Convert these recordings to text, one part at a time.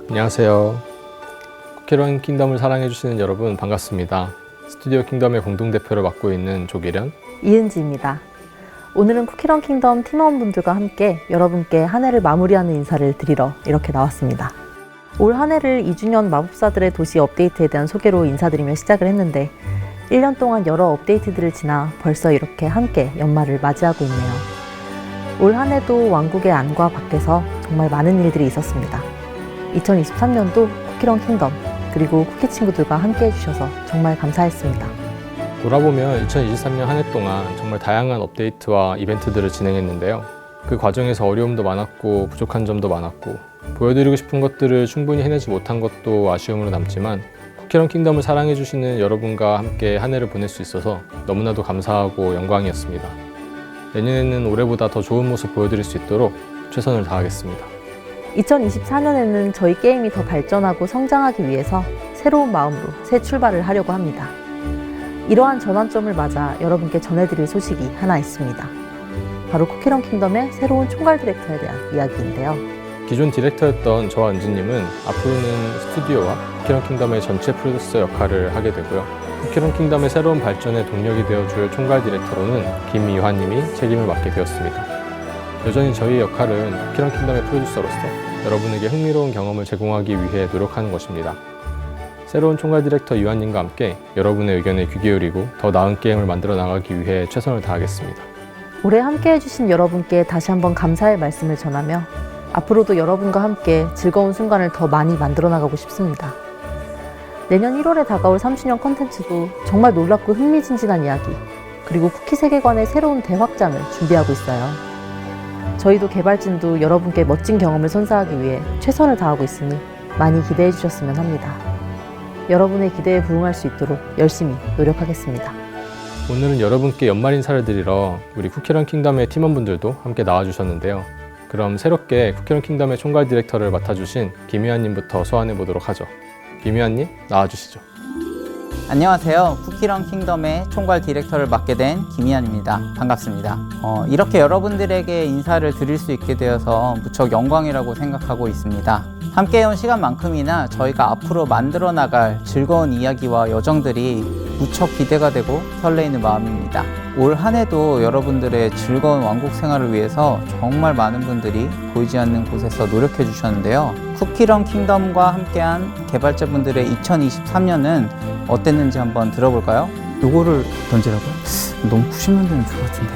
안녕하세요. 쿠키런 킹덤을 사랑해주시는 여러분 반갑습니다. 스튜디오 킹덤의 공동대표를 맡고 있는 조기련. 이은지입니다. 오늘은 쿠키런 킹덤 팀원분들과 함께 여러분께 한 해를 마무리하는 인사를 드리러 이렇게 나왔습니다. 올 한 해를 2주년 마법사들의 도시 업데이트에 대한 소개로 인사드리며 시작을 했는데 1년 동안 여러 업데이트들을 지나 벌써 이렇게 함께 연말을 맞이하고 있네요. 올 한 해도 왕국의 안과 밖에서 정말 많은 일들이 있었습니다. 2023년도 쿠키런 킹덤 그리고 쿠키 친구들과 함께 해주셔서 정말 감사했습니다. 돌아보면 2023년 한 해 동안 정말 다양한 업데이트와 이벤트들을 진행했는데요. 그 과정에서 어려움도 많았고 부족한 점도 많았고 보여드리고 싶은 것들을 충분히 해내지 못한 것도 아쉬움으로 남지만 쿠키런 킹덤을 사랑해주시는 여러분과 함께 한 해를 보낼 수 있어서 너무나도 감사하고 영광이었습니다. 내년에는 올해보다 더 좋은 모습 보여드릴 수 있도록 최선을 다하겠습니다. 2024년에는 저희 게임이 더 발전하고 성장하기 위해서 새로운 마음으로 새 출발을 하려고 합니다. 이러한 전환점을 맞아 여러분께 전해드릴 소식이 하나 있습니다. 바로 쿠키런 킹덤의 새로운 총괄 디렉터에 대한 이야기인데요. 기존 디렉터였던 저와 은지님은 앞으로는 스튜디오와 쿠키런 킹덤의 전체 프로듀서 역할을 하게 되고요. 쿠키런 킹덤의 새로운 발전에 동력이 되어줄 총괄 디렉터로는 김미화님이 책임을 맡게 되었습니다. 여전히 저희 역할은 쿠키런 킹덤의 프로듀서로서 여러분에게 흥미로운 경험을 제공하기 위해 노력하는 것입니다. 새로운 총괄 디렉터 유한님과 함께 여러분의 의견에 귀 기울이고 더 나은 게임을 만들어 나가기 위해 최선을 다하겠습니다. 올해 함께 해주신 여러분께 다시 한번 감사의 말씀을 전하며 앞으로도 여러분과 함께 즐거운 순간을 더 많이 만들어 나가고 싶습니다. 내년 1월에 다가올 3주년 컨텐츠도 정말 놀랍고 흥미진진한 이야기, 그리고 쿠키 세계관의 새로운 대확장을 준비하고 있어요. 저희도 개발진도 여러분께 멋진 경험을 선사하기 위해 최선을 다하고 있으니 많이 기대해 주셨으면 합니다. 여러분의 기대에 부응할 수 있도록 열심히 노력하겠습니다. 오늘은 여러분께 연말 인사를 드리러 우리 쿠키런 킹덤의 팀원분들도 함께 나와주셨는데요. 그럼 새롭게 쿠키런 킹덤의 총괄 디렉터를 맡아주신 김희환님부터 소환해 보도록 하죠. 김희환님 나와주시죠. 안녕하세요. 쿠키런 킹덤의 총괄 디렉터를 맡게 된 김희안입니다. 반갑습니다. 어, 이렇게 여러분들에게 인사를 드릴 수 있게 되어서 무척 영광이라고 생각하고 있습니다. 함께 해온 시간만큼이나 저희가 앞으로 만들어 나갈 즐거운 이야기와 여정들이 무척 기대가 되고 설레이는 마음입니다. 올 한 해도 여러분들의 즐거운 왕국 생활을 위해서 정말 많은 분들이 보이지 않는 곳에서 노력해 주셨는데요. 쿠키런 킹덤과 함께한 개발자분들의 2023년은 어땠는지 한번 들어볼까요? 요거를 던지라고요? 너무 90년 되면 좋을 것 같은데.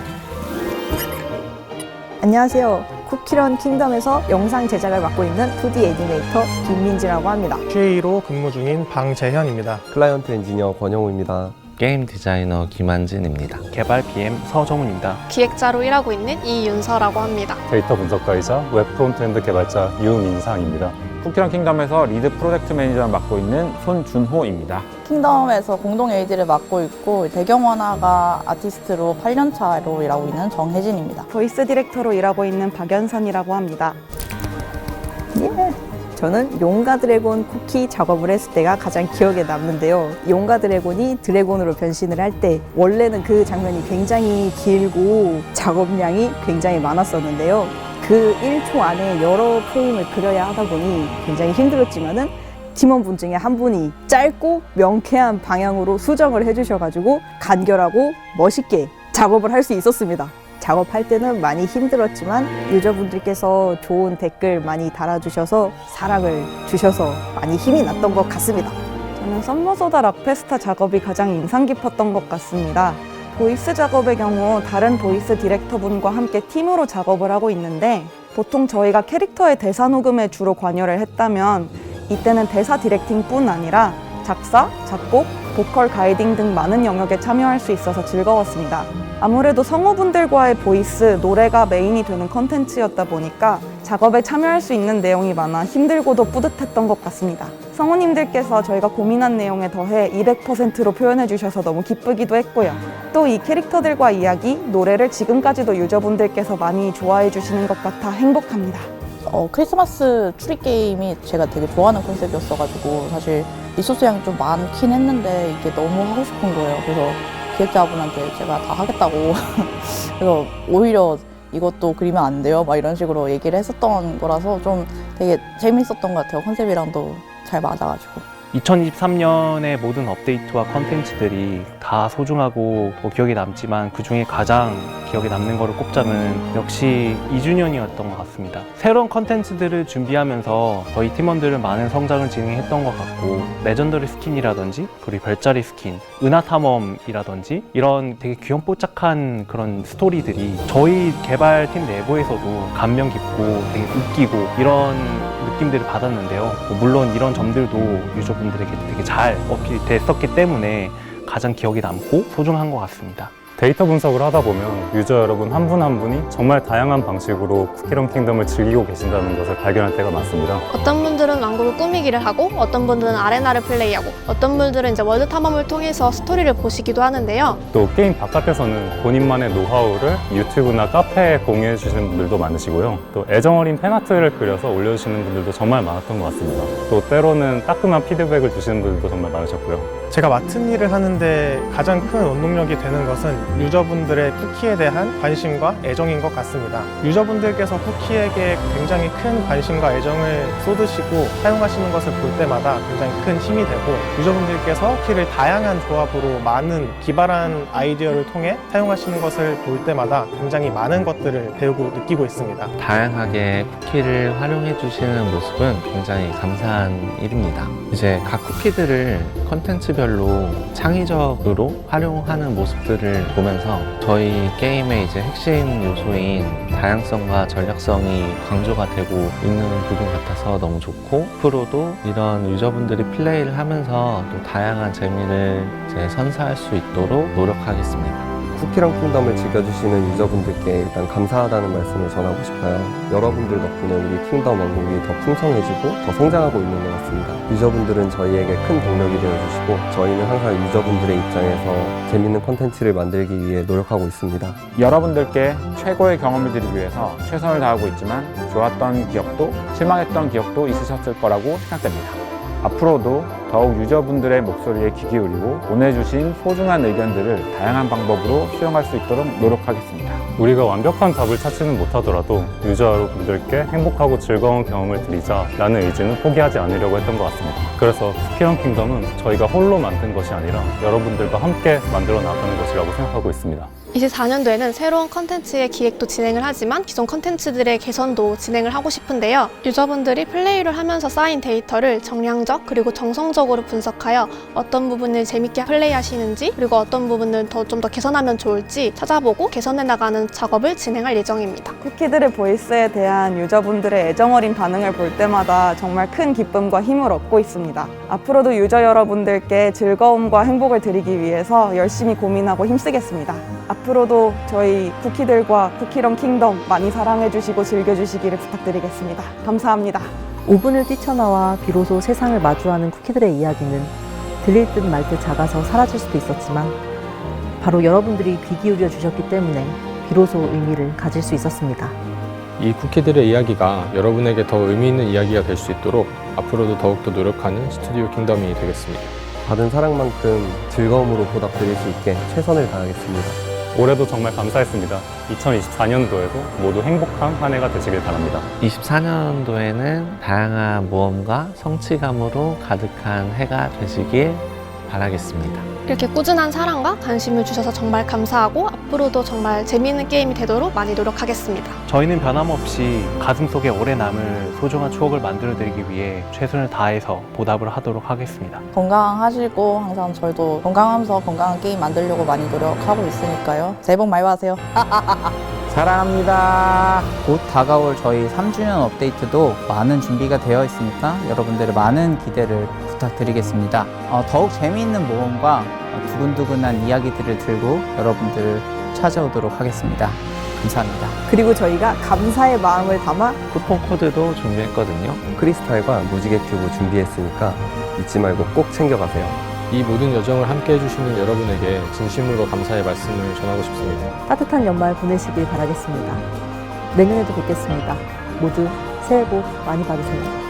안녕하세요. 쿠키런 킹덤에서 영상 제작을 맡고 있는 2D 애니메이터 김민지라고 합니다. QA로 근무 중인 방재현입니다. 클라이언트 엔지니어 권영우입니다. 게임 디자이너 김한진입니다. 개발 PM 서정훈입니다. 기획자로 일하고 있는 이윤서라고 합니다. 데이터 분석가이자 웹 프론트엔드 개발자 유민상입니다. 쿠키런 킹덤에서 리드 프로젝트 매니저를 맡고 있는 손준호입니다. 킹덤에서 공동 AD를 맡고 있고 배경원화가 아티스트로 8년 차로 일하고 있는 정혜진입니다. 보이스 디렉터로 일하고 있는 박연선이라고 합니다. 예. 저는 용가 드래곤 쿠키 작업을 했을 때가 가장 기억에 남는데요. 용가 드래곤이 드래곤으로 변신을 할 때 원래는 그 장면이 굉장히 길고 작업량이 굉장히 많았었는데요. 그 1초 안에 여러 프레임을 그려야 하다 보니 굉장히 힘들었지만은 팀원분 중에 한 분이 짧고 명쾌한 방향으로 수정을 해주셔가지고 간결하고 멋있게 작업을 할 수 있었습니다. 작업할 때는 많이 힘들었지만 유저분들께서 좋은 댓글 많이 달아주셔서 사랑을 주셔서 많이 힘이 났던 것 같습니다. 저는 썸머소다 락페스타 작업이 가장 인상 깊었던 것 같습니다. 보이스 작업의 경우 다른 보이스 디렉터분과 함께 팀으로 작업을 하고 있는데 보통 저희가 캐릭터의 대사 녹음에 주로 관여를 했다면 이때는 대사 디렉팅뿐 아니라 작사, 작곡, 보컬 가이딩 등 많은 영역에 참여할 수 있어서 즐거웠습니다. 아무래도 성우분들과의 보이스, 노래가 메인이 되는 컨텐츠였다 보니까 작업에 참여할 수 있는 내용이 많아 힘들고도 뿌듯했던 것 같습니다. 성우님들께서 저희가 고민한 내용에 더해 200%로 표현해 주셔서 너무 기쁘기도 했고요. 또 이 캐릭터들과 이야기, 노래를 지금까지도 유저분들께서 많이 좋아해 주시는 것 같아 행복합니다. 어, 크리스마스 추리 게임이 제가 되게 좋아하는 컨셉이었어가지고 사실 리소스 양이 좀 많긴 했는데 이게 너무 하고 싶은 거예요. 그래서 기획자분한테 제가 다 하겠다고. 그래서 오히려 이것도 그리면 안 돼요 막 이런 식으로 얘기를 했었던 거라서 좀 되게 재밌었던 것 같아요 컨셉이랑도 잘 맞아가지고 2023년의 모든 업데이트와 컨텐츠들이 다 소중하고 뭐 기억에 남지만 그 중에 가장 기억에 남는 거를 꼽자면 역시 2주년이었던 것 같습니다. 새로운 컨텐츠들을 준비하면서 저희 팀원들은 많은 성장을 진행했던 것 같고 레전더리 스킨이라든지 그리고 별자리 스킨, 은하탐험이라든지 이런 되게 귀염뽀짝한 그런 스토리들이 저희 개발팀 내부에서도 감명 깊고 되게 웃기고 이런 느낌들을 받았는데요. 뭐 물론 이런 점들도 유 저분들에게 되게 잘 어필이 됐었기 때문에 가장 기억에 남고 소중한 것 같습니다. 데이터 분석을 하다 보면 유저 여러분 한 분 한 분이 정말 다양한 방식으로 쿠키런 킹덤을 즐기고 계신다는 것을 발견할 때가 많습니다. 어떤 분들은 왕국을 꾸미기를 하고 어떤 분들은 아레나를 플레이하고 어떤 분들은 이제 월드 탐험을 통해서 스토리를 보시기도 하는데요. 또 게임 바깥에서는 본인만의 노하우를 유튜브나 카페에 공유해 주시는 분들도 많으시고요. 또 애정 어린 팬아트를 그려서 올려주시는 분들도 정말 많았던 것 같습니다. 또 때로는 따끔한 피드백을 주시는 분들도 정말 많으셨고요. 제가 맡은 일을 하는데 가장 큰 원동력이 되는 것은 유저분들의 쿠키에 대한 관심과 애정인 것 같습니다. 유저분들께서 쿠키에게 굉장히 큰 관심과 애정을 쏟으시고 사용하시는 것을 볼 때마다 굉장히 큰 힘이 되고 유저분들께서 쿠키를 다양한 조합으로 많은 기발한 아이디어를 통해 사용하시는 것을 볼 때마다 굉장히 많은 것들을 배우고 느끼고 있습니다. 다양하게 쿠키를 활용해 주시는 모습은 굉장히 감사한 일입니다. 이제 각 쿠키들을 컨텐츠별로 창의적으로 활용하는 모습들을 보면서 저희 게임의 이제 핵심 요소인 다양성과 전략성이 강조가 되고 있는 부분 같아서 너무 좋고 앞으로도 이런 유저분들이 플레이를 하면서 또 다양한 재미를 이제 선사할 수 있도록 노력하겠습니다. 쿠키랑 킹덤을 즐겨주시는 유저분들께 일단 감사하다는 말씀을 전하고 싶어요. 여러분들 덕분에 우리 킹덤 왕국이 더 풍성해지고 더 성장하고 있는 것 같습니다. 유저분들은 저희에게 큰 동력이 되어주시고 저희는 항상 유저분들의 입장에서 재밌는 컨텐츠를 만들기 위해 노력하고 있습니다. 여러분들께 최고의 경험을 드리기 위해서 최선을 다하고 있지만 좋았던 기억도 실망했던 기억도 있으셨을 거라고 생각됩니다. 앞으로도 더욱 유저분들의 목소리에 귀 기울이고 보내주신 소중한 의견들을 다양한 방법으로 수용할 수 있도록 노력하겠습니다. 우리가 완벽한 답을 찾지는 못하더라도 유저 여러분들께 행복하고 즐거운 경험을 드리자라는 의지는 포기하지 않으려고 했던 것 같습니다. 그래서 쿠키런 킹덤은 저희가 홀로 만든 것이 아니라 여러분들과 함께 만들어 나가는 것이라고 생각하고 있습니다. 24년도에는 새로운 컨텐츠의 기획도 진행을 하지만 기존 컨텐츠들의 개선도 진행을 하고 싶은데요. 유저분들이 플레이를 하면서 쌓인 데이터를 정량적 그리고 정성적으로 분석하여 어떤 부분을 재밌게 플레이하시는지 그리고 어떤 부분을 더 좀 더 개선하면 좋을지 찾아보고 개선해 나가는 작업을 진행할 예정입니다. 쿠키들의 보이스에 대한 유저분들의 애정어린 반응을 볼 때마다 정말 큰 기쁨과 힘을 얻고 있습니다. 앞으로도 유저 여러분들께 즐거움과 행복을 드리기 위해서 열심히 고민하고 힘쓰겠습니다. 앞으로도 저희 쿠키들과 쿠키런 킹덤 많이 사랑해주시고 즐겨주시기를 부탁드리겠습니다. 감사합니다. 5분을 뛰쳐나와 비로소 세상을 마주하는 쿠키들의 이야기는 들릴 듯 말 듯 작아서 사라질 수도 있었지만 바로 여러분들이 귀 기울여 주셨기 때문에 비로소 의미를 가질 수 있었습니다. 이 쿠키들의 이야기가 여러분에게 더 의미 있는 이야기가 될 수 있도록 앞으로도 더욱더 노력하는 스튜디오 킹덤이 되겠습니다. 받은 사랑만큼 즐거움으로 보답드릴 수 있게 최선을 다하겠습니다. 올해도 정말 감사했습니다. 2024년도에도 모두 행복한 한 해가 되시길 바랍니다. 24년도에는 다양한 모험과 성취감으로 가득한 해가 되시길 바라겠습니다. 이렇게 꾸준한 사랑과 관심을 주셔서 정말 감사하고 앞으로도 정말 재미있는 게임이 되도록 많이 노력하겠습니다. 저희는 변함없이 가슴속에 오래 남을 소중한 추억을 만들어드리기 위해 최선을 다해서 보답을 하도록 하겠습니다. 건강하시고 항상 저희도 건강하면서 건강한 게임 만들려고 많이 노력하고 있으니까요 새해 복 많이 받으세요 사랑합니다. 곧 다가올 저희 3주년 업데이트도 많은 준비가 되어 있으니까 여러분들의 많은 기대를 부탁드리겠습니다. 어, 더욱 재미있는 모험과 어, 두근두근한 이야기들을 들고 여러분들을 찾아오도록 하겠습니다. 감사합니다. 그리고 저희가 감사의 마음을 담아 쿠폰 코드도 준비했거든요. 크리스탈과 무지개 큐브 준비했으니까 잊지 말고 꼭 챙겨가세요. 이 모든 여정을 함께 해주시는 여러분에게 진심으로 감사의 말씀을 전하고 싶습니다. 따뜻한 연말 보내시길 바라겠습니다. 내년에도 뵙겠습니다. 모두 새해 복 많이 받으세요.